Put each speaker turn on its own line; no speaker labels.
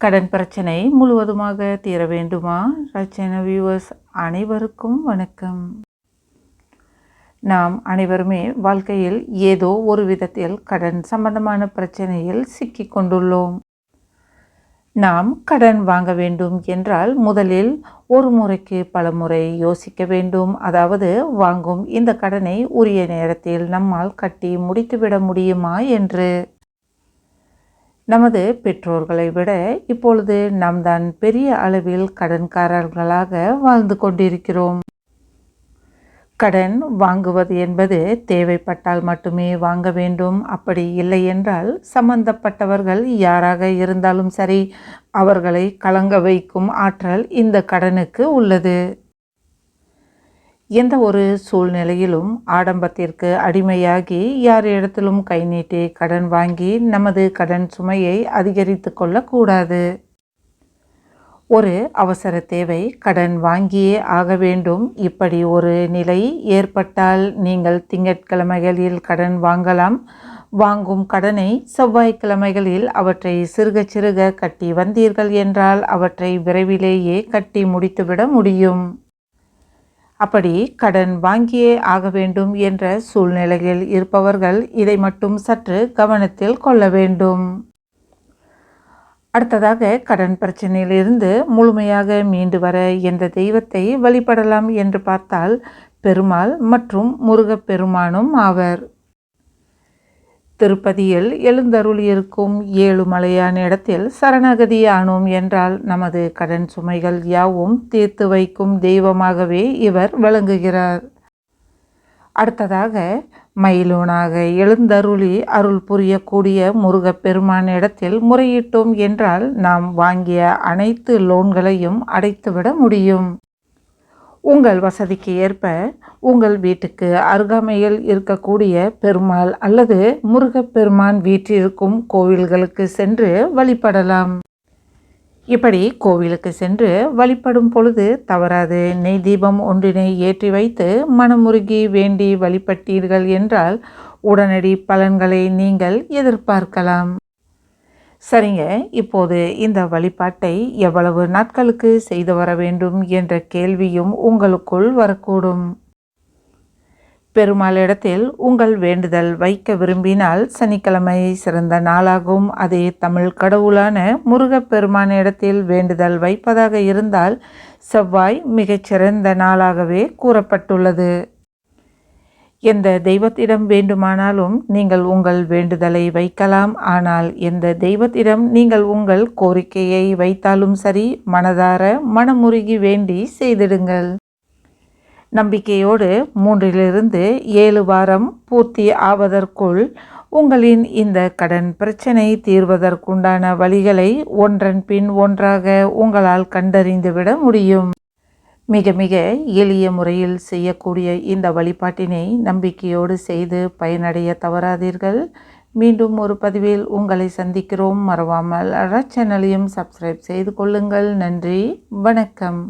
கடன் பிரச்சனை முழுவதுமாக தீர வேண்டுமா? ரச்சன வியூவர்ஸ் அனைவருக்கும் வணக்கம். நாம் அனைவருமே வாழ்க்கையில் ஏதோ ஒரு விதத்தில் கடன் சம்பந்தமான பிரச்சனையில் சிக்கிக் கொண்டுள்ளோம். நாம் கடன் வாங்க வேண்டும் என்றால் முதலில் ஒரு முறைக்கு பல முறை யோசிக்க வேண்டும். அதாவது வாங்கும் இந்த கடனை உரிய நேரத்தில் நம்மால் கட்டி முடித்துவிட முடியுமா என்று? நமது பெற்றோர்களை விட இப்பொழுது நாம் தான் பெரிய அளவில் கடன்காரர்களாக வாழ்ந்து கொண்டிருக்கிறோம். கடன் வாங்குவது என்பது தேவைப்பட்டால் மட்டுமே வாங்க வேண்டும். அப்படி இல்லை என்றால் சம்பந்தப்பட்டவர்கள் யாராக இருந்தாலும் சரி அவர்களை கலங்க வைக்கும் ஆற்றல் இந்த கடனுக்கு உள்ளது. எந்த ஒரு சூழ்நிலையிலும் ஆடம்பத்திற்கு அடிமையாகி யார் இடத்திலும் கை நீட்டி கடன் வாங்கி நமது கடன் சுமையை அதிகரித்து கொள்ளக்கூடாது. ஒரு அவசர தேவை கடன் வாங்கியே ஆக வேண்டும். இப்படி ஒரு நிலை ஏற்பட்டால் நீங்கள் திங்கட்கிழமைகளில் கடன் வாங்கலாம். வாங்கும் கடனை செவ்வாய்க்கிழமைகளில் அவற்றை சிறுக சிறுக கட்டி வந்தீர்கள் என்றால் அவற்றை விரைவிலேயே கட்டி முடித்துவிட முடியும். அப்படி கடன் வாங்கியே ஆக வேண்டும் என்ற சூழ்நிலையில் இருப்பவர்கள் இதை மட்டும் சற்று கவனத்தில் கொள்ள வேண்டும். அடுத்ததாக கடன் பிரச்சனையிலிருந்து முழுமையாக மீண்டு வர எந்த தெய்வத்தை வழிபடலாம் என்று பார்த்தால் பெருமாள் மற்றும் முருகப்பெருமானும் ஆவர். திருப்பதியில் எழுந்தருளியிருக்கும் ஏழு மலையான இடத்தில் சரணகதியானோம் என்றால் நமது கடன் சுமைகள் யாவும் தீர்த்து வைக்கும் தெய்வமாகவே இவர் விளங்குகிறார். அடுத்ததாக மயிலோனாக எழுந்தருளி அருள் புரியக்கூடிய முருகப்பெருமான் இடத்தில் முறையிட்டோம் என்றால் நாம் வாங்கிய அனைத்து லோன்களையும் அடைத்துவிட முடியும். உங்கள் வசதிக்கு ஏற்ப உங்கள் வீட்டுக்கு அருகாமையில் இருக்கக்கூடிய பெருமாள் அல்லது முருகப்பெருமான் வீற்றிருக்கும் கோவில்களுக்கு சென்று வழிபடலாம். இப்படி கோவிலுக்கு சென்று வழிபடும் பொழுது தவறாது. நெய் தீபம் ஒன்றினை ஏற்றி வைத்து மனமுருகி வேண்டி வழிபட்டீர்கள் என்றால் உடனடி பலன்களை நீங்கள் எதிர்பார்க்கலாம். சரிங்க. இப்போது இந்த வழிபாட்டை எவ்வளவு நாட்களுக்கு செய்து வர வேண்டும் என்ற கேள்வியும் உங்களுக்குள் வரக்கூடும். பெருமாளிடத்தில் உங்கள் வேண்டுதல் வைக்க விரும்பினால் சனிக்கிழமை சிறந்த நாளாகும். அதே தமிழ் கடவுளான முருகப்பெருமானிடத்தில் வேண்டுதல் வைப்பதாக இருந்தால் செவ்வாய் மிகச்சிறந்த நாளாகவே கூறப்பட்டுள்ளது. எந்த தெய்வத்திடம் வேண்டுமானாலும் நீங்கள் உங்கள் வேண்டுதலை வைக்கலாம். ஆனால் எந்த தெய்வத்திடம் நீங்கள் உங்கள் கோரிக்கையை வைத்தாலும் சரி மனதார மனமுருகி வேண்டி செய்திடுங்கள். நம்பிக்கையோடு மூன்றிலிருந்து ஏழு வாரம் பூர்த்தி ஆவதற்குள் உங்களின் இந்த கடன் பிரச்சனை தீர்வதற்குண்டான வழிகளை ஒன்றன் பின் ஒன்றாக உங்களால் கண்டறிந்துவிட முடியும். மிக மிக எளிய முறையில் செய்யக்கூடிய இந்த வழிபாட்டினை நம்பிக்கையோடு செய்து பயனடைய தவறாதீர்கள். மீண்டும் ஒரு பதிவில் உங்களை சந்திக்கிறோம். மறவாமல் சேனலையும் சப்ஸ்கிரைப் செய்து கொள்ளுங்கள். நன்றி. வணக்கம்.